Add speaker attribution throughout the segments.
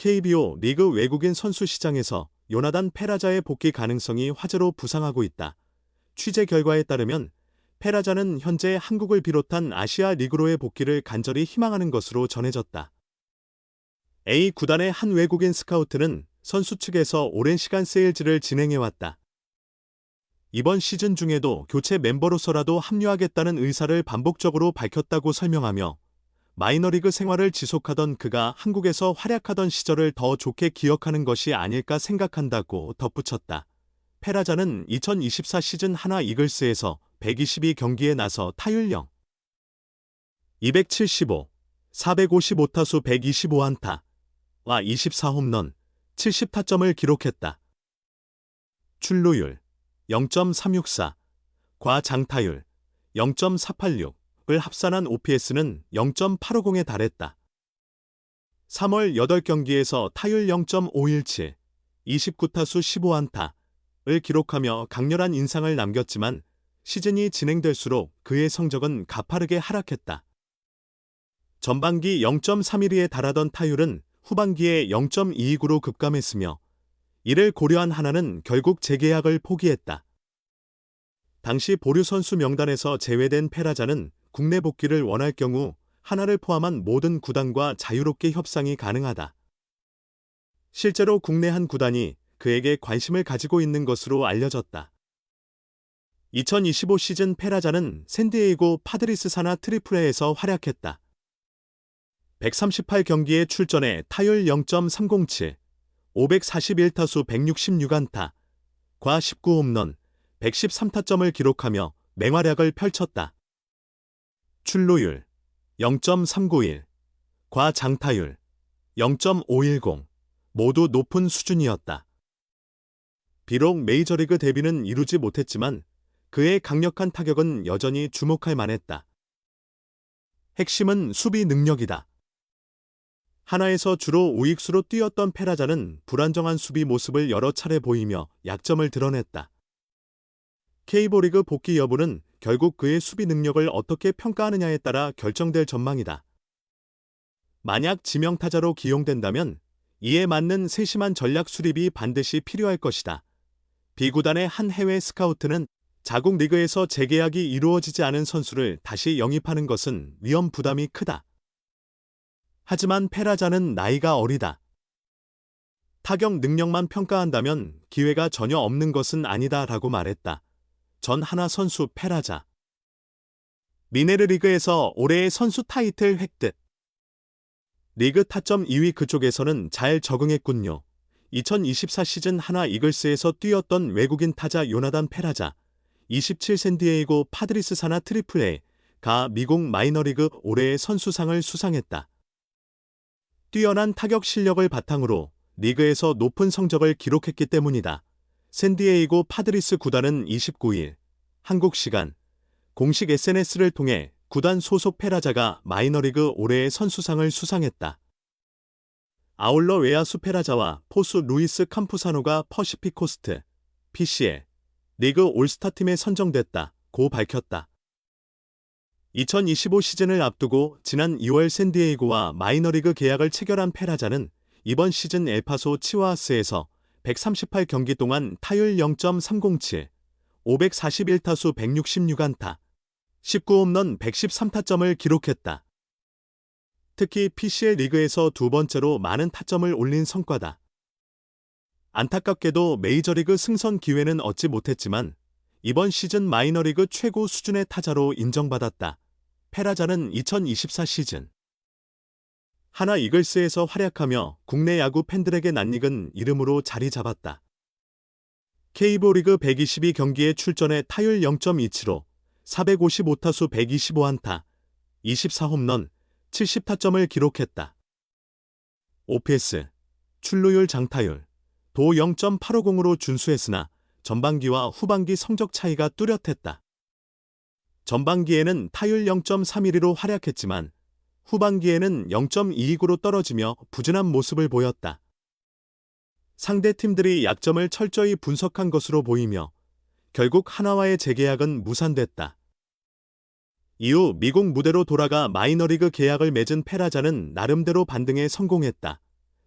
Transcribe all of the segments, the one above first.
Speaker 1: KBO 리그 외국인 선수 시장에서 요나단 페라자의 복귀 가능성이 화제로 부상하고 있다. 취재 결과에 따르면 페라자는 현재 한국을 비롯한 아시아 리그로의 복귀를 간절히 희망하는 것으로 전해졌다. A 구단의 한 외국인 스카우트는 선수 측에서 오랜 시간 세일즈를 진행해왔다. 이번 시즌 중에도 교체 멤버로서라도 합류하겠다는 의사를 반복적으로 밝혔다고 설명하며 마이너리그 생활을 지속하던 그가 한국에서 활약하던 시절을 더 좋게 기억하는 것이 아닐까 생각한다고 덧붙였다. 페라자는 2024 시즌 하나 이글스에서 122경기에 나서 타율 0, 275, 455타수 125안타, 와 24홈런, 70타점을 기록했다. 출루율 0.364, 과장타율 0.486 을 합산한 OPS는 0.850에 달했다. 3월 8경기에서 타율 0.517, 29타수 15안타를 기록하며 강렬한 인상을 남겼지만 시즌이 진행될수록 그의 성적은 가파르게 하락했다. 전반기 0.31에 달하던 타율은 후반기에 0.29로 급감했으며 이를 고려한 하나는 결국 재계약을 포기했다. 당시 보류 선수 명단에서 제외된 페라자는 국내 복귀를 원할 경우 하나를 포함한 모든 구단과 자유롭게 협상이 가능하다. 실제로 국내 한 구단이 그에게 관심을 가지고 있는 것으로 알려졌다. 2025 시즌 페라자는 샌디에이고 파드리스 사나 트리플레에서 활약했다. 138경기에 출전해 타율 0.307, 541타수 166안타, 과 19홈런, 113타점을 기록하며 맹활약을 펼쳤다. 출루율 0.391, 과 장타율 0.510, 모두 높은 수준이었다. 비록 메이저리그 데뷔는 이루지 못했지만 그의 강력한 타격은 여전히 주목할 만했다. 핵심은 수비 능력이다. 하나에서 주로 우익수로 뛰었던 페라자는 불안정한 수비 모습을 여러 차례 보이며 약점을 드러냈다. K보리그 복귀 여부는 결국 그의 수비 능력을 어떻게 평가하느냐에 따라 결정될 전망이다. 만약 지명타자로 기용된다면 이에 맞는 세심한 전략 수립이 반드시 필요할 것이다. 비구단의 한 해외 스카우트는 자국 리그에서 재계약이 이루어지지 않은 선수를 다시 영입하는 것은 위험 부담이 크다. 하지만 페라자는 나이가 어리다. 타격 능력만 평가한다면 기회가 전혀 없는 것은 아니다 라고 말했다. 전 하나 선수 페라자. 미네르 리그에서 올해의 선수 타이틀 획득. 리그 타점 2위 그쪽에서는 잘 적응했군요. 2024 시즌 하나 이글스에서 뛰었던 외국인 타자 요나단 페라자. 27 샌디에이고 파드리스 사나 트리플 A. 가 미국 마이너리그 올해의 선수상을 수상했다. 뛰어난 타격 실력을 바탕으로 리그에서 높은 성적을 기록했기 때문이다. 샌디에이고 파드리스 구단은 29일 한국 시간 공식 SNS를 통해 구단 소속 페라자가 마이너리그 올해의 선수상을 수상했다. 아울러 외야수 페라자와 포수 루이스 캄푸사노가 퍼시픽 코스트, PCL, 리그 올스타팀에 선정됐다. 고 밝혔다. 2025 시즌을 앞두고 지난 2월 샌디에이고와 마이너리그 계약을 체결한 페라자는 이번 시즌 엘파소 치와스에서 138경기 동안 타율 0.307, 541타수 166안타, 19홈런 113타점을 기록했다. 특히 PCL 리그에서 두 번째로 많은 타점을 올린 성과다. 안타깝게도 메이저리그 승선 기회는 얻지 못했지만 이번 시즌 마이너리그 최고 수준의 타자로 인정받았다. 페라자는 2024 시즌 하나 이글스에서 활약하며 국내 야구 팬들에게 낯익은 이름으로 자리 잡았다. K보 리그 122 경기에 출전해 타율 0.27로 455타수 125안타, 24홈런, 70타점을 기록했다. OPS, 출루율 장타율, 도 0.850으로 준수했으나 전반기와 후반기 성적 차이가 뚜렷했다. 전반기에는 타율 0.31로 활약했지만 후반기에는 0.29로 떨어지며 부진한 모습을 보였다. 상대 팀들이 약점을 철저히 분석한 것으로 보이며 결국 하나와의 재계약은 무산됐다. 이후 미국 무대로 돌아가 마이너리그 계약을 맺은 페라자는 나름대로 반등에 성공했다.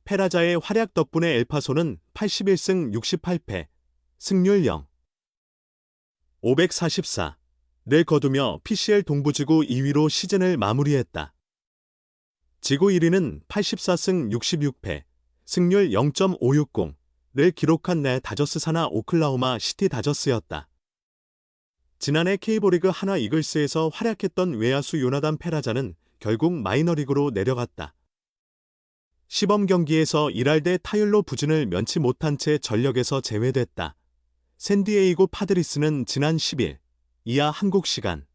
Speaker 1: 페라자의 활약 덕분에 엘파소는 81승 68패, 승률 0. 544를 거두며 PCL 동부지구 2위로 시즌을 마무리했다. 지구 1위는 84승 66패, 승률 0.560를 기록한 내 다저스 산하 오클라호마 시티 다저스였다. 지난해 K보리그 하나 이글스에서 활약했던 외야수 요나단 페라자는 결국 마이너리그로 내려갔다. 시범 경기에서 이랄대 타율로 부진을 면치 못한 채 전력에서 제외됐다. 샌디에이고 파드리스는 지난 10일 이하 한국 시간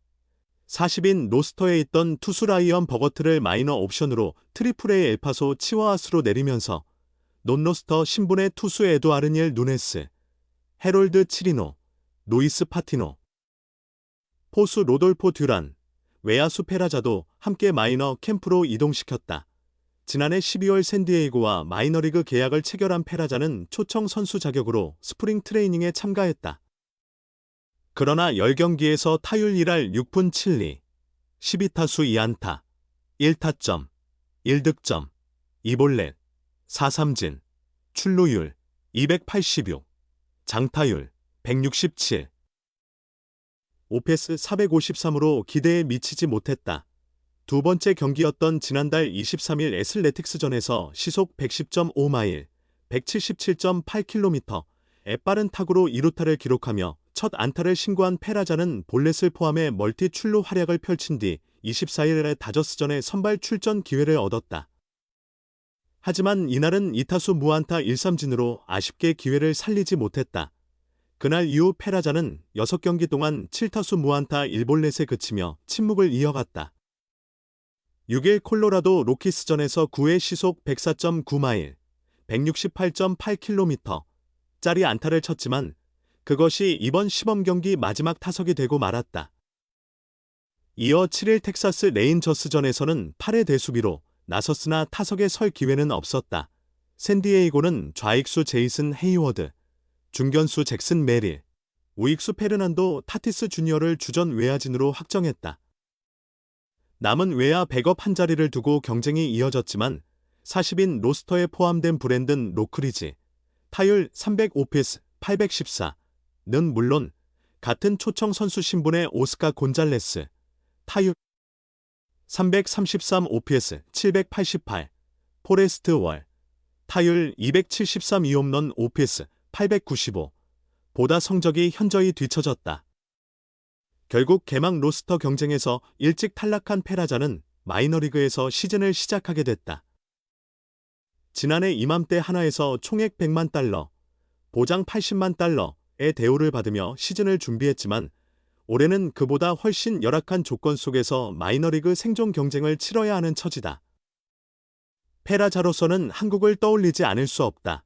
Speaker 1: 40인 로스터에 있던 투수 라이언 버거트를 마이너 옵션으로 트리플 A 엘파소 치와아스로 내리면서 논로스터 신분의 투수 에드아르니엘 누네스, 헤롤드 치리노, 노이스 파티노, 포수 로돌포 듀란, 외야수 페라자도 함께 마이너 캠프로 이동시켰다. 지난해 12월 샌디에이고와 마이너리그 계약을 체결한 페라자는 초청 선수 자격으로 스프링 트레이닝에 참가했다. 그러나 10경기에서 타율 1할 6푼 7리, 12타수 2안타, 1타점, 1득점, 2볼넷, 4삼진, 출루율 286, 장타율 167, 오페스 453으로 기대에 미치지 못했다. 두 번째 경기였던 지난달 23일 애슬레틱스전에서 시속 110.5마일, 177.8km, 에 빠른 타구로 2루타를 기록하며 첫 안타를 신고한 페라자는 볼넷을 포함해 멀티 출루 활약을 펼친 뒤 24일에 다저스전에 선발 출전 기회를 얻었다. 하지만 이날은 2타수 무안타 1삼진으로 아쉽게 기회를 살리지 못했다. 그날 이후 페라자는 6경기 동안 7타수 무안타 1볼넷에 그치며 침묵을 이어갔다. 6일 콜로라도 로키스전에서 9회 시속 104.9마일, 168.8km 짜리 안타를 쳤지만 그것이 이번 시범 경기 마지막 타석이 되고 말았다. 이어 7일 텍사스 레인저스전에서는 8회 대수비로 나섰으나 타석에 설 기회는 없었다. 샌디에이고는 좌익수 제이슨 헤이워드, 중견수 잭슨 메릴, 우익수 페르난도 타티스 주니어를 주전 외야진으로 확정했다. 남은 외야 백업 한 자리를 두고 경쟁이 이어졌지만 40인 로스터에 포함된 브랜든 로크리지, 타율 305피스 814 는 물론 같은 초청 선수 신분의 오스카 곤잘레스, 타율 333 OPS 788, 포레스트 월, 타율 273 이홈런 OPS 895, 보다 성적이 현저히 뒤처졌다. 결국 개막 로스터 경쟁에서 일찍 탈락한 페라자는 마이너리그에서 시즌을 시작하게 됐다. 지난해 이맘때 하나에서 총액 100만 달러, 보장 80만 달러의 대우를 받으며 시즌을 준비했지만 올해는 그보다 훨씬 열악한 조건 속에서 마이너리그 생존 경쟁을 치러야 하는 처지다. 페라자로서는 한국을 떠올리지 않을 수 없다.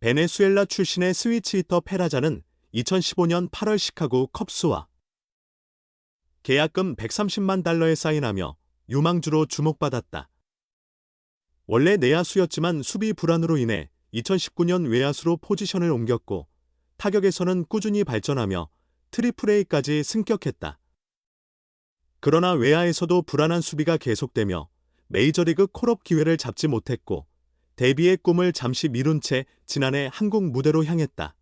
Speaker 1: 베네수엘라 출신의 스위치 히터 페라자는 2015년 8월 시카고 컵스와 계약금 130만 달러에 사인하며 유망주로 주목받았다. 원래 내야수였지만 수비 불안으로 인해 2019년 외야수로 포지션을 옮겼고 타격에서는 꾸준히 발전하며 트리플 A까지 승격했다. 그러나 외야에서도 불안한 수비가 계속되며 메이저리그 콜업 기회를 잡지 못했고 데뷔의 꿈을 잠시 미룬 채 지난해 한국 무대로 향했다.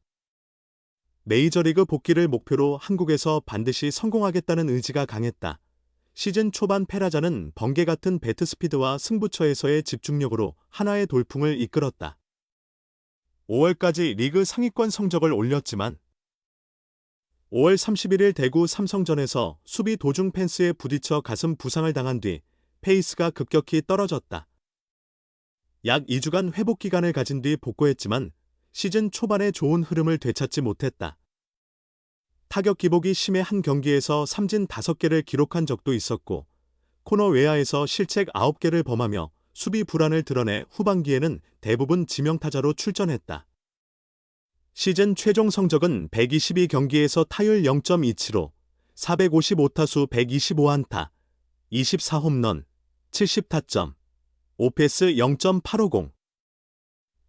Speaker 1: 메이저리그 복귀를 목표로 한국에서 반드시 성공하겠다는 의지가 강했다. 시즌 초반 페라자는 번개 같은 배트 스피드와 승부처에서의 집중력으로 하나의 돌풍을 이끌었다. 5월까지 리그 상위권 성적을 올렸지만 5월 31일 대구 삼성전에서 수비 도중 펜스에 부딪혀 가슴 부상을 당한 뒤 페이스가 급격히 떨어졌다. 약 2주간 회복 기간을 가진 뒤 복구했지만 시즌 초반에 좋은 흐름을 되찾지 못했다. 타격 기복이 심해 한 경기에서 삼진 5개를 기록한 적도 있었고 코너 외야에서 실책 9개를 범하며 수비 불안을 드러내 후반기에는 대부분 지명타자로 출전했다. 시즌 최종 성적은 122경기에서 타율 0.27로 455타수 125안타, 24홈런, 70타점, 오페스 0.850.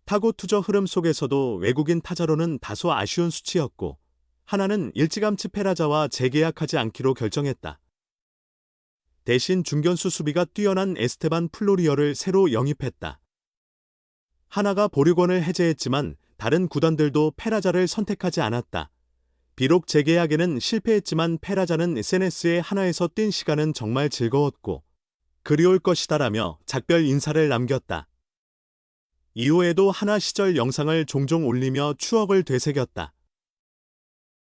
Speaker 1: 타고 투저 흐름 속에서도 외국인 타자로는 다소 아쉬운 수치였고 하나는 일찌감치 페라자와 재계약하지 않기로 결정했다. 대신 중견수 수비가 뛰어난 에스테반 플로리어를 새로 영입했다. 하나가 보류권을 해제했지만 다른 구단들도 페라자를 선택하지 않았다. 비록 재계약에는 실패했지만 페라자는 SNS에 하나에서 뛴 시간은 정말 즐거웠고 그리울 것이다라며 작별 인사를 남겼다. 이후에도 하나 시절 영상을 종종 올리며 추억을 되새겼다.